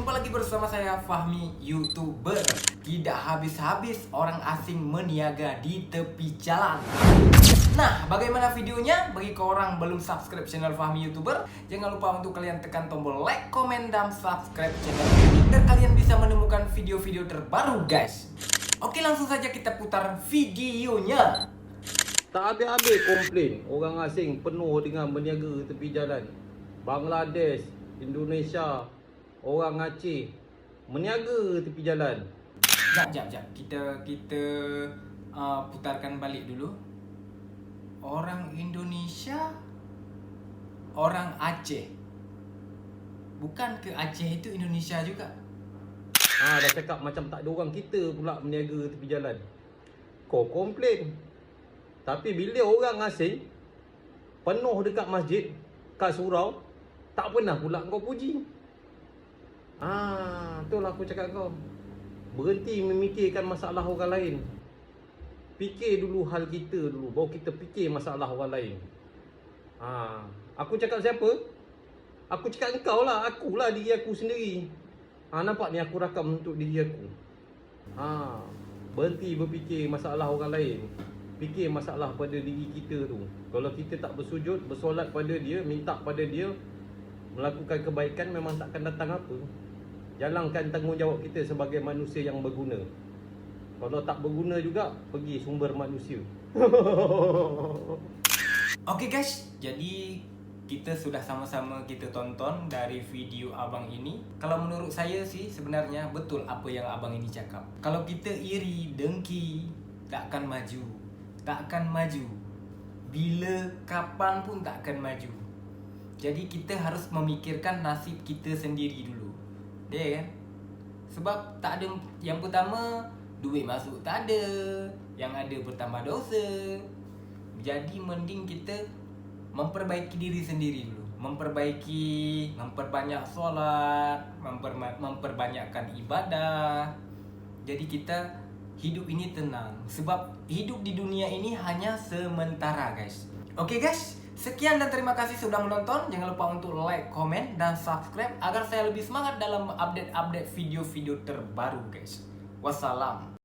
Jumpa lagi bersama saya Fahmi YouTuber Tidak habis-habis orang asing meniaga di tepi jalan Nah, bagaimana videonya? Bagi kau orang belum subscribe channel Fahmi YouTuber Jangan lupa untuk kalian tekan tombol like, komen, dan subscribe channel ini Biar kalian bisa menemukan video-video terbaru guys Oke langsung saja kita putar videonya Tak habis-habis komplain orang asing penuh dengan berniaga tepi jalan. Bangladesh, Indonesia, orang Aceh berniaga tepi jalan. Jap, jap, jap. Kita kita uh, putarkan balik dulu. Orang Indonesia, orang Aceh. Bukan ke Aceh itu Indonesia juga? Ha dah cakap macam tak ada orang kita pula berniaga tepi jalan. Kau komplain. Tapi bila orang asing penuh dekat masjid kat surau tak pernah pula kau puji. Ah, itulah aku cakap kau. Berhenti memikirkan masalah orang lain. Fikir dulu hal kita dulu baru kita fikir masalah orang lain. Ha, aku cakap siapa? Aku cakap engkau lah, akulah diri aku sendiri. Ha, nampak ni aku rakam untuk diri aku. Ha, berhenti berfikir masalah orang lain. Fikir masalah pada diri kita tu. Kalau kita tak bersujud, bersolat pada dia, minta pada dia, melakukan kebaikan memang takkan datang apa. Jalankan tanggungjawab kita sebagai manusia yang berguna. Kalau tak berguna juga, pergi sumber manusia. Oke guys, jadi kita sudah sama-sama kita tonton dari video abang ini. Kalau menurut saya sih sebenarnya betul apa yang abang ini cakap. Kalau kita iri, dengki, tak akan maju. Tak akan maju. Bila kapan pun tak akan maju. Jadi kita harus memikirkan nasib kita sendiri dulu. Ya kan? Sebab tak ada yang pertama duit masuk tak ada. Yang ada bertambah dosa. Jadi mending kita memperbaiki diri sendiri dulu. Memperbaiki, memperbanyak solat, memperma- memperbanyakkan ibadah. Jadi kita hidup ini tenang. Sebab hidup di dunia ini hanya sementara, guys. Oke, guys. Sekian dan terima kasih sudah menonton. Jangan lupa untuk like, komen, dan subscribe agar saya lebih semangat dalam update-update video-video terbaru, guys. Wassalam.